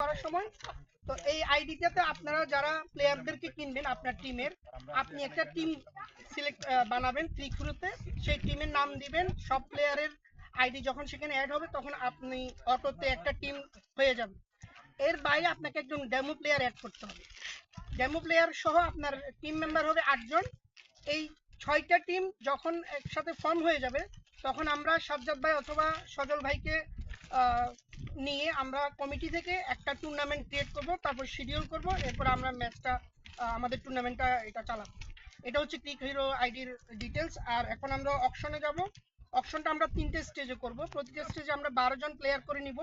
করার সময়। তো এই আইডিটাতে আপনারা যারা প্লেয়ারদেরকে কিনবেন, আপনার টিমের, আপনি একটা টিম সিলেক্ট বানাবেন ক্লিক থ্রুতে সেই টিমের নাম দিবেন, সব প্লেয়ারের আইডি যখন সেখানে অ্যাড হবে, তখন আপনি অটোতে একটা টিম হয়ে যাবে। এর বাইরে আপনাকে একজন ডেমো প্লেয়ার অ্যাড করতে হবে। ডেমো প্লেয়ার সহ আপনার টিম মেম্বার হবে আটজন। এই ছয়টা টিম যখন একসাথে ফর্ম হয়ে যাবে, তখন আমরা সাজ্জাদ ভাই অথবা সজল ভাইকে নিয়ে আমরা কমিটি থেকে একটা টুর্নামেন্ট ক্রিয়েট করব, তারপর শিডিউল করব, এরপর আমরা ম্যাচটা আমাদের টুর্নামেন্টটা এটা চালাবো। এটা হচ্ছে ক্লিক হিরো আইডির ডিটেলস আর এখন আমরা অকশনে যাব। অকশনটা আমরা তিনটে স্টেজে করব। প্রতিটা স্টেজে আমরা বারো জন প্লেয়ার করে নিব।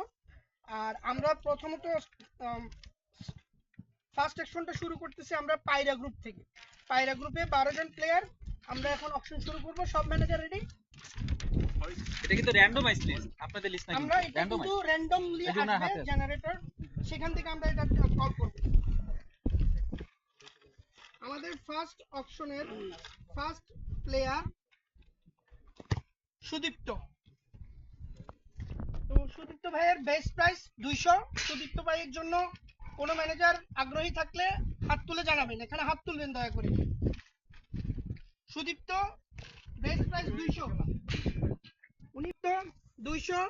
আর আমরা প্রথমত ফার্স্ট অকশনটা শুরু করতেছি আমরা পায়রা গ্রুপ থেকে। পায়রা গ্রুপে বারো জন প্লেয়ার আমরা এখন অকশন শুরু করব। সব ম্যানেজার রেডি এটা কিন্তু র্যান্ডমাইজ লিস্ট আপনাদের লিস্ট না আমরা এটা কিন্তু র্যান্ডমলি আসবে জেনারেটর সেখান থেকে আমরা এটা কল করব। আমাদের ফার্স্ট অপশনের ফার্স্ট প্লেয়ার সুদীপ্ত। তো সুদীপ্ত ভাইয়ের বেস্ট প্রাইস দুইশো। সুদীপ্ত ভাইয়ের জন্য কোনো ম্যানেজার আগ্রহী থাকলে হাত তুলে জানাবেন এখানে হাত তুলবেন দয়া করে। সুদীপ্ত বেস্ট প্রাইস দুইশো। দুইশো।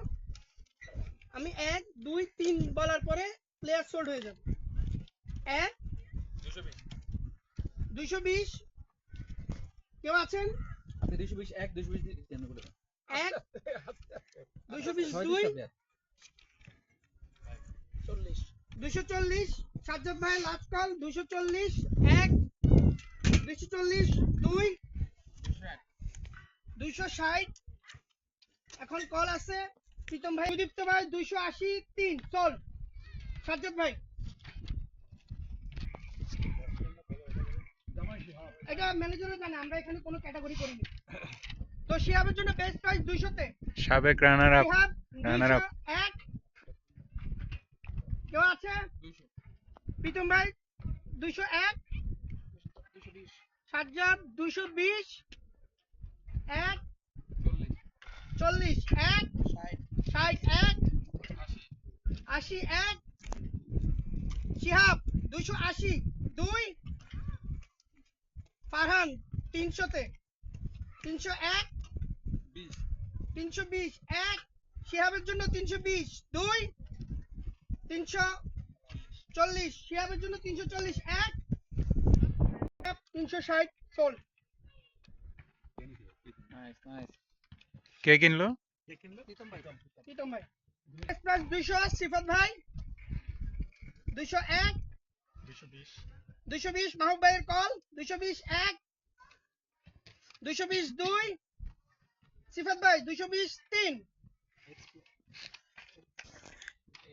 আমি এক দুই তিন বলার পরে প্লেয়ার সোল্ড হয়ে যাবে। এক দুইশো বিশ। কেউ আছেন? আপনি 220 1 220 কেন বলে এক দুইশো বিশ দুই দিতে দুইশো চল্লিশ সাজ্জাদ ভাই লাস্ট কল দুইশো চল্লিশ এক দুইশো চল্লিশ দুই দুইশো ষাট এখন কল আছে। প্রীতম ভাই সুদীপ্ত ভাই দুইশো আশি তিন চল। সাজ্জাদ ভাই। এটা ম্যানেজারও জানে আমরা এখানে কোনো ক্যাটাগরি করিনি। তো শিহাবের জন্য বেস্ট প্রাইস দুইশোতে। সাবেক রানার আপ Runner up. 201 কেউ আছে? প্রীতম ভাই দুইশো এক। সাজ্জাদ দুইশো বিশ। এক। চল্লিশ, এক, ষাট, এক, আশি, এক, শিহাব, দুইশো আশি, দুই, ফারহান, তিনশোতে, তিনশো এক, তিনশো বিশ, এক, শিহাবের জন্য তিনশো বিশ, দুই, তিনশো চল্লিশ, শিহাবের জন্য তিনশো চল্লিশ, এক, তিনশো ষাট সোল নাইস নাইস কে কিনলো? প্রীতম ভাই প্লাস দুইশো সিফাত ভাই। দুইশো এক। দুইশো বিশ। মাহবুব ভাইয়ের কল। দুইশো বিশ এক। দুইশো বিশ দুই। সিফাত ভাই দুইশো বিশ তিন।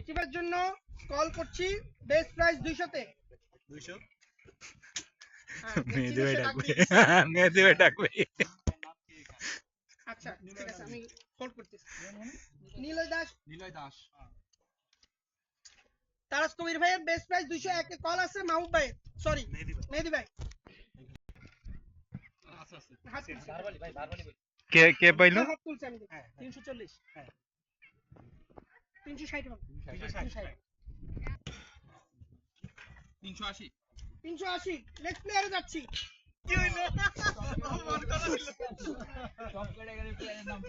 সিফার জন্য কল করছি। বেস্ট প্রাইস দুইশোতে। হ্যাঁ, মেহেদি দেখছি ভাই যে সে ডাকবে। মেহেদি ডাকবে। আচ্ছা ঠিক আছে আমি হোল্ড করতেছি। নীলয় দাস। নিলয় দাস। তারাস কবির ভাইয়ের বেস্ট প্রাইস দুইশো এক কল আছে মাহবুব ভাই সরি মেহেদি ভাই। আচ্ছা আচ্ছা। ভাই কে কে পাইলো? আমি। দেখছি। তিনশো চল্লিশ। তিনশো ষাট হবে। 380 তিনশো আশি। নেক্সট প্লেয়ারে যাচ্ছি।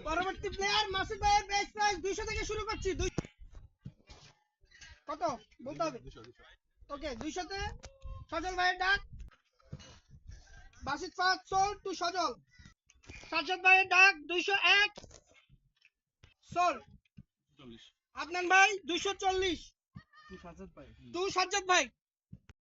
পরবর্তী প্লেয়ার মাসুদ ভাইয়ের বেস্ট প্রাইস দুইশো থেকে শুরু করছি। দুই কত? বলতে হবে। ওকে দুইশোতে সজল ভাইয়ের ডাক। বাসিত ফাদ সোল টু সজল। সাজ্জাদ ভাইয়ের ডাক দুইশো এক। সোল। 40 আদনান ভাই দুইশো চল্লিশ। সাজাদ ভাই। টু সাজ্জাদ ভাই।